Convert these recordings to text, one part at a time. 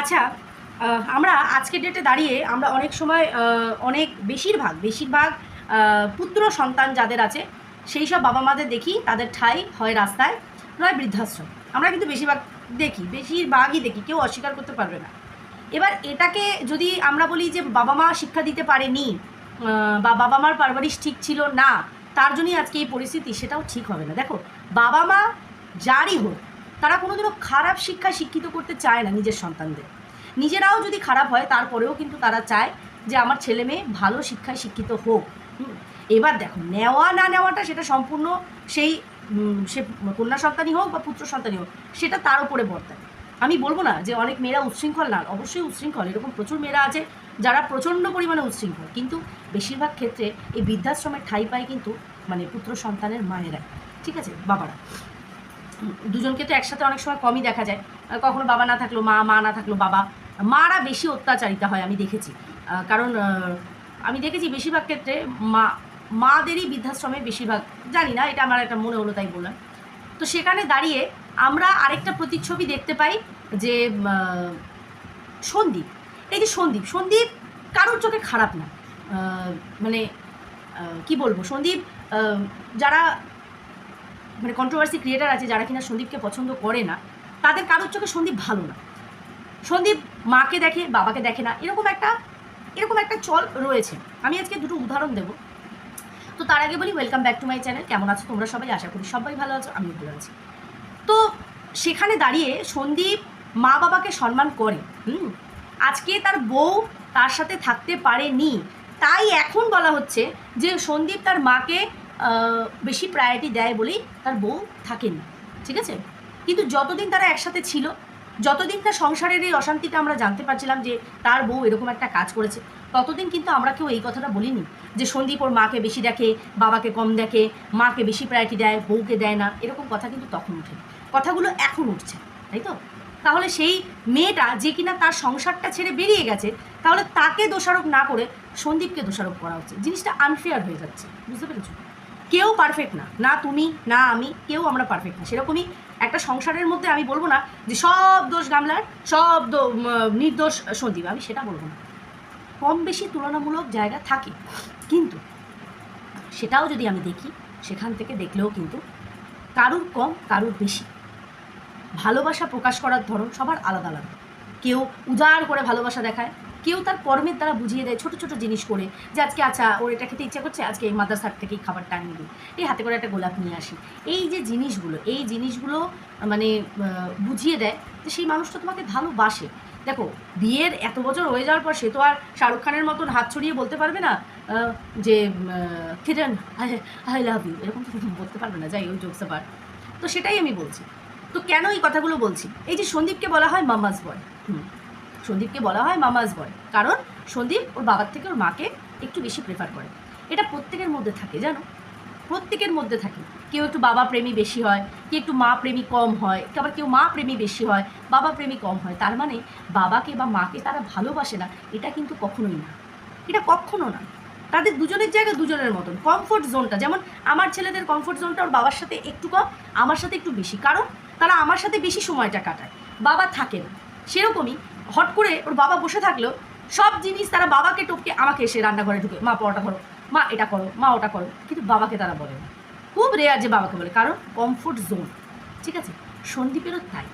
আচ্ছা আমরা আজকের ডেটে দাঁড়িয়ে আমরা অনেক সময় অনেক বেশিরভাগ বেশিরভাগ পুত্র সন্তান যাদের আছে, সেই সব বাবা মাদের দেখি, তাদের ঠাই হয় রাস্তায়, নয় বৃদ্ধাশ্রম। আমরা কিন্তু বেশিরভাগ দেখি, বেশিরভাগই দেখি, কেউ অস্বীকার করতে পারবে না। এবার এটাকে যদি আমরা বলি যে বাবা মা শিক্ষা দিতে পারেনি বা বাবা মার পারভারিশ ঠিক ছিল না, তার জন্যই আজকে এই পরিস্থিতি, সেটাও ঠিক হবে না। দেখো, বাবা মা যারই হোক তারা কোনোদিনও খারাপ শিক্ষায় শিক্ষিত করতে চায় না নিজের সন্তানদের। নিজেরাও যদি খারাপ হয়, তারপরেও কিন্তু তারা চায় যে আমার ছেলে মেয়ে ভালো শিক্ষায় শিক্ষিত হোক। এবার দেখো, নেওয়া না নেওয়াটা সেটা সম্পূর্ণ সেই সে কন্যা সন্তানই হোক বা পুত্র সন্তানই হোক, সেটা তার উপরে বর্তায়। আমি বলব না যে অনেক মেয়েরা উচ্ছৃঙ্খল না, অবশ্যই উচ্ছৃঙ্খল। এরকম প্রচুর মেয়েরা আছে যারা প্রচণ্ড পরিমাণে উচ্ছৃঙ্খল। কিন্তু বেশিরভাগ ক্ষেত্রে এই বৃদ্ধাশ্রমের ঠাই পায় কিন্তু মানে পুত্র সন্তানের মায়েরা ঠিক আছে? বাবারা। দুজনকে তো একসাথে অনেক সময় কমই দেখা যায়। কখনো বাবা না থাকল মা মা না থাকল বাবা। মারা বেশি অত্যাচারিতা হয় আমি দেখেছি। কারণ আমি দেখেছি বেশিরভাগ ক্ষেত্রে মা, মাদেরই বৃদ্ধাশ্রমে বেশিরভাগ, জানি না, এটা আমার একটা মনে হলো তাই বললাম। তো সেখানে দাঁড়িয়ে আমরা আরেকটা প্রতিচ্ছবি দেখতে পাই যে সন্দীপ। এই যে সন্দীপ সন্দীপ কারোর চোখে খারাপ না। মানে কি বলব? সন্দীপ যারা মানে কন্ট্রোভার্সি ক্রিয়েটার আছে যারা কিনা সন্দীপকে পছন্দ করে না, তাদের কারোর চোখে সন্দীপ ভালো না। সন্দীপ মাকে দেখে, বাবাকে দেখে না, এরকম একটা এরকম একটা চল রয়েছে। আমি আজকে দুটো উদাহরণ দেবো। তো তার আগে বলি welcome back to my channel কেমন আছো তোমরা সবাই? আশা করি সবাই ভালো আছো, আমিও ভালো আছি। তো সেখানে দাঁড়িয়ে সন্দীপ মা বাবাকে সম্মান করে। হুম? আজকে তার বউ তার সাথে থাকতে পারেনি। তাই এখন বলা হচ্ছে যে সন্দীপ তার মাকে বেশি প্রায়োরিটি দেয় বলেই তার বউ থাকেনি ঠিক আছে? কিন্তু যতদিন তারা একসাথে ছিল, যতদিন তার সংসারের এই অশান্তিটা আমরা জানতে পারছিলাম যে তার বউ এরকম একটা কাজ করেছে, ততদিন কিন্তু আমরা কেউ এই কথাটা বলিনি যে সন্দীপ ওর মাকে বেশি দেখে, বাবাকে কম দেখে, মাকে বেশি প্রায়োরিটি দেয়, বউকে দেয় না, এরকম কথা কিন্তু তখন উঠে কথাগুলো এখন উঠছে, তাই তো? তাহলে সেই মেয়েটা যে কিনা তার সংসারটা ছেড়ে বেরিয়ে গেছে, তাহলে তাকে দোষারোপ না করে সন্দীপকে দোষারোপ করা হচ্ছে। জিনিসটা আনফেয়ার হয়ে যাচ্ছে, বুঝতে পেরেছ? কেউ পারফেক্ট না। না তুমি, না আমি, কেউ আমরা পারফেক্ট না। সেরকমই একটা সংসারের মধ্যে আমি বলব না যে সব দোষ গামলার, সব নির্দোষ সন্দীপ আমি সেটা বলব না। কম বেশি তুলনামূলক জায়গা থাকে। কিন্তু সেটাও যদি আমি দেখি, সেখান থেকে দেখলেও কিন্তু কারুর কম, কারুর বেশি। ভালোবাসা প্রকাশ করার ধরন সবার আলাদা আলাদা। কেউ উজাড় করে ভালোবাসা দেখায় কেউ তার কর্মের দ্বারা বুঝিয়ে দেয় ছোট ছোট জিনিস করে যে আজকে আচ্ছা ওর এটা খেতে ইচ্ছা করছে, আজকে এই মাদ্রাসার থেকেই খাবারটা আনিয়ে দিই। এই হাতে করে একটা গোলাপ নিয়ে আসি। এই যে জিনিসগুলো, এই জিনিসগুলো মানে বুঝিয়ে দেয় যে সেই মানুষটা তোমাকে ভালোবাসে। দেখো, বিয়ের এত বছর হয়ে যাওয়ার পর সে তো আর শাহরুখ খানের মতন হাত ছড়িয়ে বলতে পারবে না যে কিরণ, আই লাভ ইউ, এরকম তো বলতে পারবে না, যাই ওই জোকস আবার তো সেটাই আমি বলছি। তো কেন এই কথাগুলো বলছি? এই যে সন্দীপকে বলা হয় মামাজ বয়। হুম। সন্দীপকে বলা হয় মামাজ বয়। কারণ সন্দীপ ওর বাবার থেকে ওর মাকে একটু বেশি প্রেফার করে। এটা প্রত্যেকের মধ্যে থাকে, জানো? প্রত্যেকের মধ্যে থাকে। কেউ একটু বাবা প্রেমী বেশি হয়, কেউ একটু মা প্রেমী কম হয় আবার কেউ মা প্রেমী বেশি হয়, বাবা প্রেমী কম হয়। তার মানে বাবাকে বা মাকে তারা ভালোবাসে না, এটা কিন্তু কখনোই না। এটা কখনো না। তাদের দুজনের জায়গা দুজনের মতন। কমফোর্ট জোনটা যেমন আমার ছেলেদের কমফোর্ট জোনটা ওর বাবার সাথে একটু কম, আমার সাথে একটু বেশি। কারণ তারা আমার সাথে বেশি সময়টা কাটায়। বাবা থাকে না। সেরকমই হট করে ওর বাবা বসে থাকলেও সব জিনিস তারা বাবাকে টপকে আমাকে এসে রান্নাঘরে ঢুকে, মা, পরোটা করো, মা, এটা করো, মা, ওটা করো। কিন্তু বাবাকে তারা বলে না। খুব রেয়ার যে বাবাকে বলে, কারণ কমফোর্ট জোন ঠিক আছে? সন্দীপেরও তাই।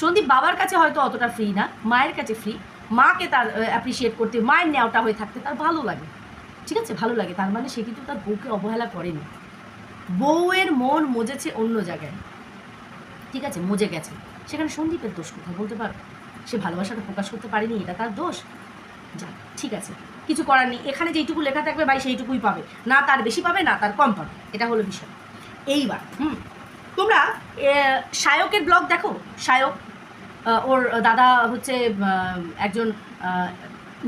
সন্দীপ বাবার কাছে হয়তো অতটা ফ্রি না, মায়ের কাছে ফ্রি মাকে তার অ্যাপ্রিসিয়েট করতে, মায়ের নেওয়াটা হয়ে থাকতে তার ভালো লাগে, ঠিক আছে? ভালো লাগে, তার মানে সে কিন্তু তার বউকে অবহেলা করেনি। বউয়ের মন মজেছে অন্য জায়গায়, ঠিক আছে? মজে গেছে। সেখানে সন্দীপের দোষ কোথায় বলতে পারবে সে ভালোবাসাটা প্রকাশ করতে পারেনি এটা তার দোষ। যাক ঠিক আছে। কিছু করার নেই। এখানে যেইটুকু লেখা থাকবে ভাই সেইটুকুই পাবে। না তার বেশি পাবে না তার কম পাবে। এটা হলো বিষয়। এইবার হুম তোমরা এ, শায়কের ব্লগ দেখো? আহ, ওর দাদা হচ্ছে একজন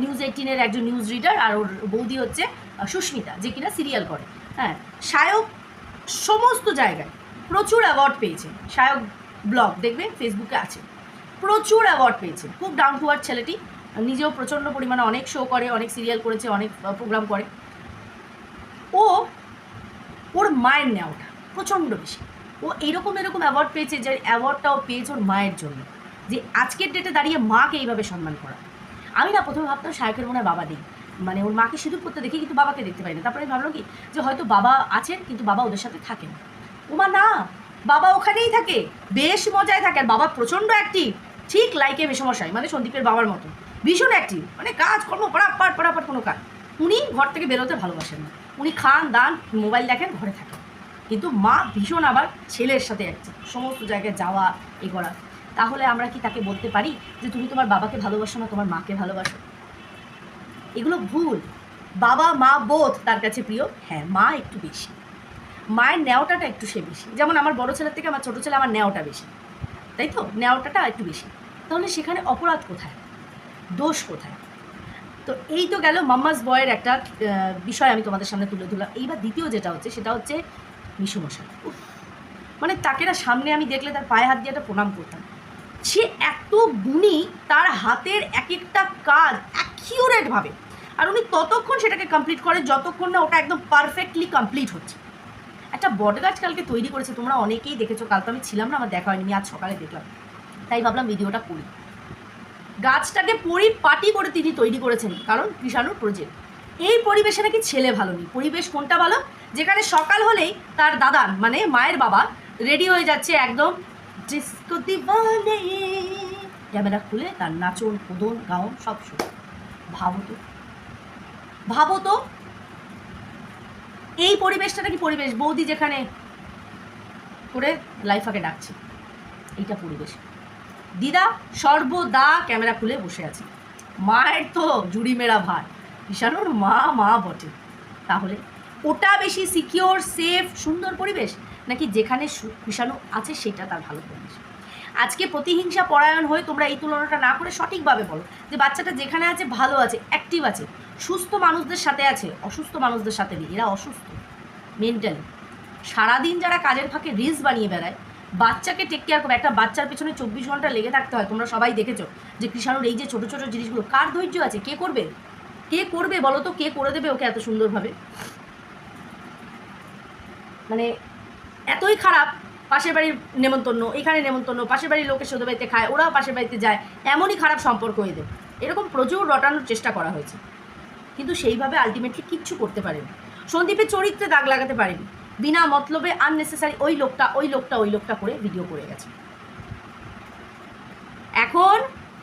নিউজ এইটিনের একজন নিউজ রিডার আর ওর বৌদি হচ্ছে সুস্মিতা যে কিনা সিরিয়াল করে। হ্যাঁ শায়ক সমস্ত জায়গায় প্রচুর অ্যাওয়ার্ড পেয়েছে। সায়ক ব্লগ দেখবে ফেসবুকে আছে। প্রচুর অ্যাওয়ার্ড পেয়েছে। খুব ডাউন টু আর্থ ছেলেটি। নিজেও প্রচণ্ড পরিমাণে অনেক শো করে, অনেক সিরিয়াল করেছে, অনেক প্রোগ্রাম করে। ও, ওর মায়ের নেওয়াটা প্রচণ্ড বেশি। ও এরকম এরকম অ্যাওয়ার্ড পেয়েছে যে অ্যাওয়ার্ডটাও পেয়েছে ওর মায়ের জন্য। যে আজকের ডেটে দাঁড়িয়ে মাকে এইভাবে সম্মান করা। আমি না প্রথমে ভাবতাম শায়কের মনে বাবা নেই। মানে ওর মাকে সিঁদুর করতে দেখি কিন্তু বাবাকে দেখতে পাই না। তারপরে ভাবলাম কি, যে হয়তো বাবা আছেন, কিন্তু বাবা ওদের সাথে থাকেন। ওমা না, বাবা ওখানেই থাকে। বেশ মজায় থাকে। আর বাবা প্রচণ্ড অ্যাক্টিভ ঠিক লাইকে মেসমশাই মানে সন্দীপের বাবার মতো। ভীষণ অ্যাক্টিভ মানে কাজ কর্ম পড়াপাট পড়াপাট কোনো কাজ। উনি ঘর থেকে বেরোতে ভালোবাসেন না। উনি খান, দান মোবাইল দেখেন, ঘরে থাকেন। কিন্তু মা ভীষণ আবার ছেলের সাথে অ্যাক্টিভ সমস্ত জায়গায় যাওয়া, এ করা। তাহলে আমরা কি তাকে বলতে পারি যে, তুমি তোমার বাবাকে ভালোবাসো না, তোমার মাকে ভালোবাসো? এগুলো ভুল। বাবা, মা বোধ তার কাছে প্রিয়। হ্যাঁ মা একটু বেশি। মায়ের নেওয়াটাটা একটু সে বেশি। যেমন আমার বড় ছেলের থেকে আমার ছোটো ছেলে, আমার নেওয়াটা বেশি। তাই তো? নেওয়াটাটা একটু বেশি। তাহলে সেখানে অপরাধ কোথায়? দোষ কোথায়? তো এই তো গেল মাম্মাস বয়ের একটা বিষয় আমি তোমাদের সামনে তুলে ধরলাম। এইবার দ্বিতীয় যেটা হচ্ছে সেটা হচ্ছে মিশুমশাই। উফ, মানে তাকে না সামনে আমি দেখলে তার পায়ে হাত দিয়ে একটা প্রণাম করতাম। সে এত গুণী তার হাতের এক একটা কাজ অ্যাকিউরেটভাবে আর উনি ততক্ষণ সেটাকে কমপ্লিট করে যতক্ষণ না ওটা একদম পারফেক্টলি কমপ্লিট হচ্ছে। একটা বটগাছ কালকে তৈরি করেছে তোমরা অনেকেই দেখেছ কাল তো আমি ছিলাম না আমার দেখা হয়নি আজ সকালে দেখলাম। তাই ভাবলাম ভিডিওটা করি। গাছটাকে পরিপাটি করে তিনি তৈরি করেছেন, কারণ কৃষাণুর প্রজেক্ট এই পরিবেশে নাকি ছেলে ভালো নেই। পরিবেশ কোনটা ভালো? যেখানে সকাল হলেই তার দাদান মানে মায়ের বাবা রেডি হয়ে যাচ্ছে একদম ডিস্কো ক্যামেরা খুলে তার নাচন, কোদন গাউন সব শুরু। ভাবো তো ভাবো তো এই পরিবেশটা নাকি পরিবেশ। বৌদি যেখানে করে লাইফাকে ডাকছে। এইটা পরিবেশ। দিদা সর্বদা ক্যামেরা খুলে বসে আছে। মায়ের তো জুড়ি মেরা ভাই। ঈশানুর মা মা বটে। তাহলে ওটা বেশি সিকিওর সেফ সুন্দর পরিবেশ? নাকি যেখানে ঈশানু আছে সেটা তার ভালো পরিবেশ? আজকে প্রতিহিংসা পরায়ণ হয়ে তোমরা এই তুলনাটা না করে সঠিকভাবে বলো যে বাচ্চাটা যেখানে আছে, ভালো আছে অ্যাক্টিভ আছে, সুস্থ মানুষদের সাথে আছে, অসুস্থ মানুষদের সাথে নেই। এরা অসুস্থ মেন্টালি সারাদিন যারা কাজের ফাঁকে রিলস বানিয়ে বেড়ায় বাচ্চাকে টেক কেয়ার করবে। একটা বাচ্চার পেছনে চব্বিশ ঘণ্টা লেগে থাকতে হয়, তোমরা সবাই দেখেছ যে কৃষাণুর এই যে ছোটো ছোটো জিনিসগুলো, কার ধৈর্য আছে? কে করবে? কে করবে বলো তো? কে করে দেবে ওকে এত সুন্দরভাবে? মানে এতই খারাপ, পাশের বাড়ির নেমন্তন্ন, এখানে নেমন্তন্ন, পাশের বাড়ির লোকের সাথে বাড়িতে খায়, ওরাও পাশের বাড়িতে যায়, এমনই খারাপ সম্পর্ক এদের এরকম প্রচুর রটানোর চেষ্টা করা হয়েছে। কিন্তু সেইভাবে আলটিমেটলি কিচ্ছু করতে পারেনি। সন্দীপের চরিত্রে দাগ লাগাতে পারেনি। বিনা মতলবে আননেসেসারি ওই লোকটা ওই লোকটা ওই লোকটা করে ভিডিও করে গেছে। এখন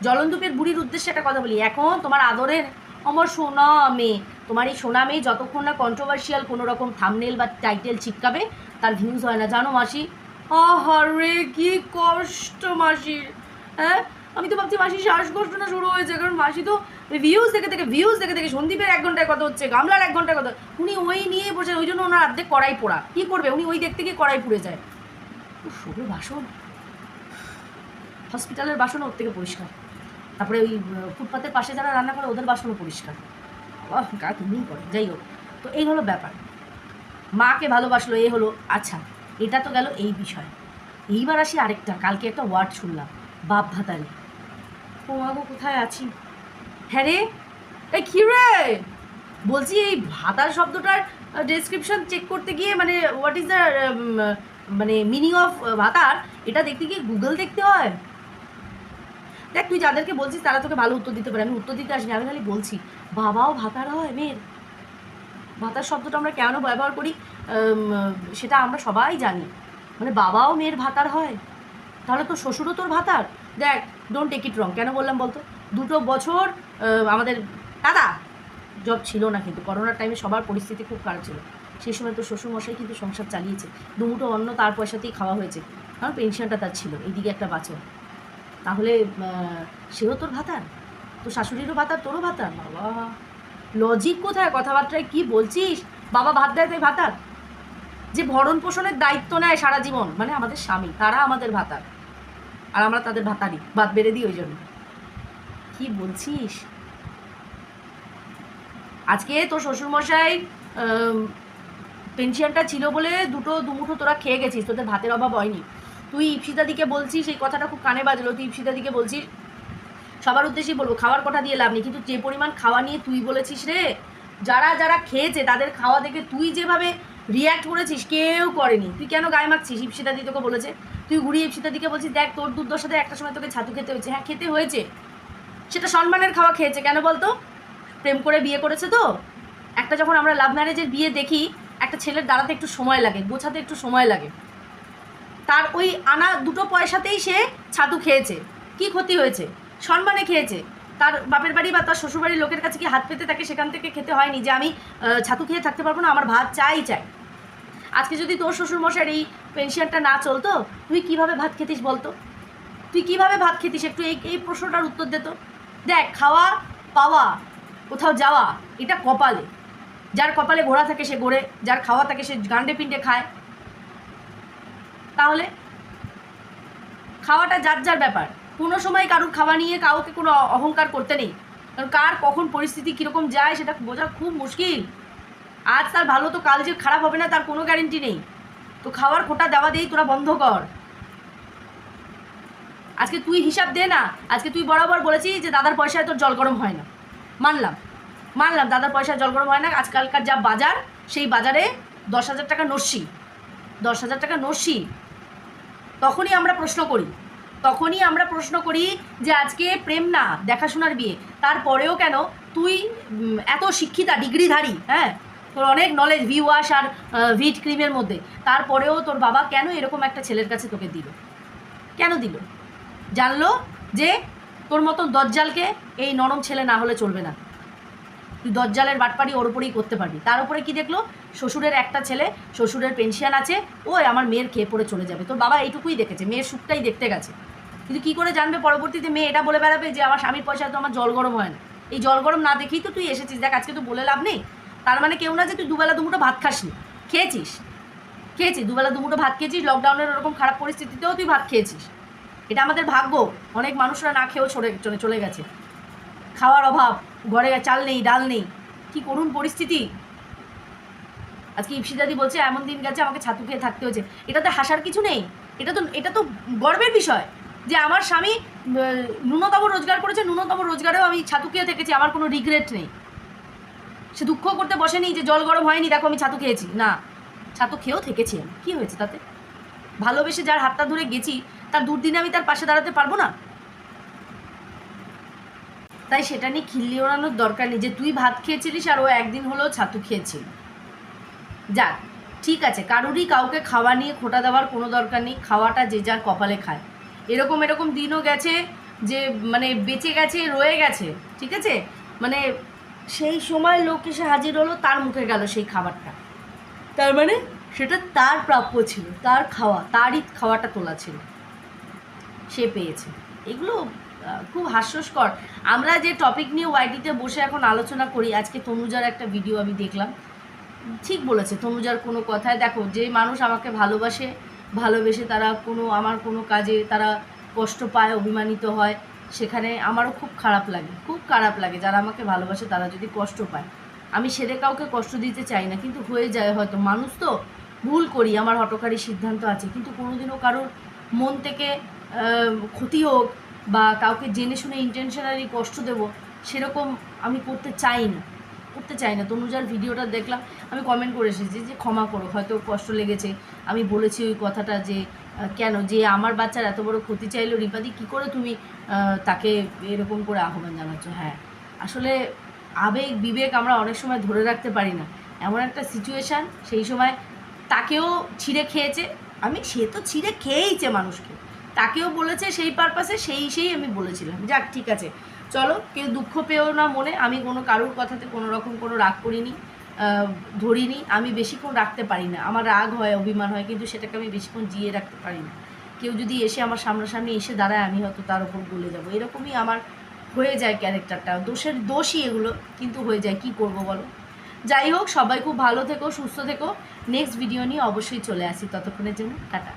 জলন্দুপের বুড়ির উদ্দেশ্যে একটা কথা বলি। এখন তোমার আদরের আমার সোনা মেয়ে, তোমার এই সোনা মেয়ে যতক্ষণ না কন্ট্রোভার্সিয়াল কোনো রকম থামনেল বা টাইটেল চিপকাবে তার ভিউজ হয় না। জানো মাসি? আহারে, কি কষ্ট মাসির হ্যাঁ? আমি তো ভাবছি মাসির শ্বাসকষ্ট না শুরু হয়েছে, কারণ মাসি তো ভিউজ দেখে দেখে ভিউজ দেখে দেখে, সন্দীপের এক ঘন্টায় কথা হচ্ছে, গামলার এক ঘন্টায় কথা উনি ওই নিয়ে বসে, ওই জন্য ওনার অর্ধেক কড়াই পোড়া। কী করবে? উনি ওই দেখতে গিয়ে কড়াই পুড়ে যায়। সরু বাসন। হসপিটালের বাসন ওর থেকে পরিষ্কার। তারপরে ওই ফুটপাতের পাশে যারা রান্না করে, ওদের বাসনও পরিষ্কার। গা তুমিই করে। যাই হোক, তো এই হলো ব্যাপার। মাকে ভালোবাসলো এই হলো। আচ্ছা এটা তো গেল এই বিষয়। এইবার আসি আরেকটা। কালকে একটা ওয়ার্ড শুনলাম। বাপ ভাতারি। আগো কোথায় আছি? হ্যাঁ রে? এই কী রে? বলছি এই ভাতার শব্দটার ডেসক্রিপশন চেক করতে গিয়ে মানে হোয়াট ইজ দ্য মানে মিনিং অফ ভাতার, এটা দেখতে গিয়ে গুগল দেখতে হয়। দেখ, তুই যাদেরকে বলছিস তারা তোকে ভালো উত্তর দিতে পারে। আমি উত্তর দিতে আসিনি, আমি খালি বলছি, বাবাও ভাতার হয়, মেয়ের। ভাতার শব্দটা আমরা কেন ব্যবহার করি? সেটা আমরা সবাই জানি। মানে বাবাও মেয়ের ভাতার হয়। তাহলে তো শ্বশুরও তোর ভাতার। দেখ ডোন্ট টেক ইট রং কেন বললাম বলতো? দুটো বছর আমাদের দাদা জব ছিল না কিন্তু। করোনার টাইমে সবার পরিস্থিতি খুব খারাপ ছিল। সেই সময় তো শ্বশুরমশাই কিন্তু সংসার চালিয়েছে। দুমুটো অন্ন তার পয়সাতেই খাওয়া হয়েছে। কারণ পেনশনটা তার ছিল। এইদিকে একটা বাঁচো তাহলে সেও তোর ভাতার? তো শাশুড়িরও ভাতার? তোরও ভাতার? বাবা। লজিক কোথায়? কথাবার্তায় কি বলছিস? বাবা ভাত দেয় তাই ভাতার? যে ভরণ পোষণের দায়িত্ব নেয় সারা জীবন। মানে আমাদের স্বামী, তারা আমাদের ভাতার। আর আমরা তাদের ভাতা ভাতারি ভাত বেড়ে দিই ওই জন্য কি বলছিস? আজকে তোর শ্বশুরমশাই পেনশনটা ছিল বলে দুটো দুমুঠো তোরা খেয়ে গেছিস, তোদের ভাতের অভাব হয়নি। তুই ইপসিতাদিকে বলছিস, এই কথাটা খুব কানে বাজলো, তুই ইপসিতাদিকে বলছিস, সবার উদ্দেশ্যেই বলব, খাওয়ার কথা দিয়ে লাভ নেই, কিন্তু যে পরিমাণ খাওয়া নিয়ে তুই বলেছিস রে, যারা যারা খেয়েছে, তাদের খাওয়া দেখে তুই যেভাবে রিয়্যাক্ট করেছিস, কেউ করেনি। তুই কেন গায়ে মাখছিস? ইপসিতাদি তোকে বলেছে। তুই ঘুরিয়ে ইপসিতার দিকে বলছিস, দেখ তোর দুর্দশাতে একটা সময় তোকে ছাতু খেতে হয়েছে। হ্যাঁ খেতে হয়েছে। সেটা সম্মানের খাওয়া খেয়েছে। কেন বলতো? প্রেম করে বিয়ে করেছে তো। একটা যখন আমরা লাভ ম্যারেজের বিয়ে দেখি, একটা ছেলের দাঁড়াতে একটু সময় লাগে, গোছাতে একটু সময় লাগে। তার ওই আনা দুটো পয়সাতেই সে ছাতু খেয়েছে। কি ক্ষতি হয়েছে? সম্মানে খেয়েছে। তার বাপের বাড়ি বা তার শ্বশুরবাড়ির লোকের কাছে কি হাত পেতে তাকে সেখান থেকে খেতে হয়নি যে আমি ছাতু খেয়ে থাকতে পারব না, আমার ভাত চাই চাই। আজকে যদি তোর শ্বশুরমশাইয়ের এই পেনশনটা না চলতো, তুই কীভাবে ভাত খেতিস বলতো? তুই কীভাবে ভাত খেতিস? একটু এই এই প্রশ্নটার উত্তর দে দেখ, খাওয়া, পাওয়া, কোথাও যাওয়া, এটা কপালে। যার কপালে ঘোড়া থাকে সে ঘোরে, যার খাওয়া থাকে সে গান্ডে পিণ্ডে খায়। তাহলে, খাওয়াটা যার যার ব্যাপার। কোনো সময় কারুর খাওয়া নিয়ে কাউকে কোনো অহংকার করতে নেই। কারণ কার কখন পরিস্থিতি কীরকম যায় সেটা বোঝা খুব মুশকিল। আজ তার ভালো তো কাল যে খারাপ হবে না তার কোনো গ্যারেন্টি নেই। তো খাওয়ার খোটা দেওয়া দিয়েই তোরা বন্ধ কর। আজকে তুই হিসাব দে না, আজকে তুই বরাবর বলেছিস যে দাদার পয়সায় তোর জল গরম হয় না। মানলাম মানলাম দাদার পয়সায় জল গরম হয় না। আজকালকার যা বাজার, সেই বাজারে দশ হাজার টাকা নস্যি, দশ হাজার টাকা নস্যি। তখনই আমরা প্রশ্ন করি তখনই আমরা প্রশ্ন করি যে আজকে প্রেম না, দেখাশোনার বিয়ে। তারপরেও কেন? তুই এত শিক্ষিতা, ডিগ্রিধারী হ্যাঁ? তোর অনেক নলেজ ভি ওয়াশ আর ভিট ক্রিমের মধ্যে। তারপরেও তোর বাবা কেন এরকম একটা ছেলের কাছে তোকে দিল? কেন দিল? জানলো যে তোর মতন দজ্জালকে এই নরম ছেলে না হলে চলবে না। তুই দজ্জালের বাটপাড়ি ওর উপরেই করতে পারবি। তার উপরে কি দেখল? শ্বশুরের একটা ছেলে, শ্বশুরের পেনশন আছে ওই আমার মেয়ের খেয়ে পড়ে চলে যাবে। তোর বাবা এইটুকুই দেখেছে, মেয়ের সুখটাই দেখতে গেছে। কিন্তু কি করে জানবে? পরবর্তীতে মেয়ে এটা বলে বেড়াবে যে, আমার স্বামীর পয়সা তো আমার জল গরম হয় না। এই জল গরম না দেখেই তো তুই এসেছিস। দেখ, আজকে তো বলে লাভ নেই। তার মানে কেউ না যে তুই দুবেলা দুমুটো ভাত খাসনি। খেয়েছিস? খেয়েছিস? দুবেলা দুমুটো ভাত খেয়েছিস? লকডাউনের ওরকম খারাপ পরিস্থিতিতেও তুই ভাত খেয়েছিস। এটা আমাদের ভাগ্য। অনেক মানুষরা না খেয়েও চলে চলে গেছে। খাওয়ার অভাব, ঘরে চাল নেই, ডাল নেই, কি করুন পরিস্থিতি। আজকে ইপসিদাদি বলছে, এমন দিন গেছে আমাকে ছাতু খেয়ে থাকতে হয়েছে। এটাতে হাসার কিছু নেই। এটা তো এটা তো গর্বের বিষয় যে আমার স্বামী ন্যূনতম রোজগার করেছে, ন্যূনতম রোজগারেও আমি ছাতু খেয়ে থেকেছি, আমার কোনো রিগ্রেট নেই। সে দুঃখ করতে বসেনি যে জল গরম হয়নি, দেখো আমি ছাতু খেয়েছি। না, ছাতু খেয়েও থেকেছি আমি। কী হয়েছে তাতে? ভালোবেসে যার হাতটা ধরে গেছি, তার দুর্দিনে আমি তার পাশে দাঁড়াতে পারব না? তাই সেটা নিয়ে খিল্লি ওড়ানোর দরকার নেই। যে তুই ভাত খেয়েছিলিস আর ও একদিন হলেও ছাতু খেয়েছিল। যাক, ঠিক আছে, কারুরই কাউকে খাওয়া নিয়ে খোটা দেওয়ার কোনো দরকার নেই, খাওয়াটা যে যার কপালে খায়। এরকম এরকম দিনও গেছে যে মানে বেঁচে গেছে, রয়ে গেছে, ঠিক আছে? মানে সেই সময় লোক এসে হাজির হলো, তার মুখে গেল সেই খাবারটা। তার মানে সেটা তার প্রাপ্য ছিল, তার খাওয়া, তারই খাওয়াটা তোলা ছিল। সে পেয়েছে। এগুলো খুব হাস্যস্কর। আমরা যে টপিক নিয়ে ওয়াইটিতে বসে এখন আলোচনা করি, আজকে তনুজার একটা ভিডিও আমি দেখলাম। ঠিক বলেছে, তনুজার কোনো কথায়, দেখো যে মানুষ আমাকে ভালোবাসে, ভালোবেসে তারা কোনো, আমার কোনো কাজে তারা কষ্ট পায়, অভিমানিত হয়, সেখানে আমারও খুব খারাপ লাগে, খুব খারাপ লাগে। যারা আমাকে ভালোবাসে, তারা যদি কষ্ট পায়। আমি সেরে কাউকে কষ্ট দিতে চাই না, কিন্তু হয়ে যায় হয়তো। মানুষ তো ভুল করি, আমার হটকারী সিদ্ধান্ত আছে, কিন্তু কোনোদিনও কারোর মন থেকে ক্ষতি হোক বা কাউকে জেনে শুনে ইন্টেনশনালি কষ্ট দেব, সেরকম আমি করতে চাই না করতে চাই না তনুজার ভিডিওটা দেখলাম, আমি কমেন্ট করে এসেছি যে ক্ষমা করো, হয়তো কষ্ট লেগেছে। আমি বলেছি ওই কথাটা যে কেন? যে আমার বাচ্চার এত বড় ক্ষতি চাইলো রিপাদি, কী করে তুমি তাকে এরকম করে আহ্বান জানাচ্ছ? হ্যাঁ আসলে আবেগ, বিবেক আমরা অনেক সময় ধরে রাখতে পারি না। এমন একটা সিচুয়েশান সেই সময় তাকেও ছিঁড়ে খেয়েছে। আমি, সে তো ছিঁড়ে খেয়েইছে মানুষকে। তাকেও বলেছে, সেই পারপাসে সেই সেই আমি বলেছিলাম। যাক, ঠিক আছে। চলো, কেউ দুঃখ পেও না মনে। আমি কোনো কারুর কথাতে কোনো রকম কোনো রাগ করিনি ধরিনি। আমি বেশিক্ষণ রাখতে পারি না। আমার রাগ হয়, অভিমান হয়, কিন্তু সেটাকে আমি বেশিক্ষণ জিয়ে রাখতে পারি না। কেউ যদি এসে আমার সামনাসামনি এসে দাঁড়ায়, আমি হয়তো তার উপর গলে যাব। এরকমই আমার হয়ে যায় ক্যারেক্টারটা দোষের দোষই এগুলো, কিন্তু হয়ে যায়। কি করব বলো? যাই হোক, সবাই খুব ভালো থেকো, সুস্থ থেকো। নেক্সট ভিডিও নিয়ে অবশ্যই চলে আসি। ততক্ষণের জন্য, টাটা।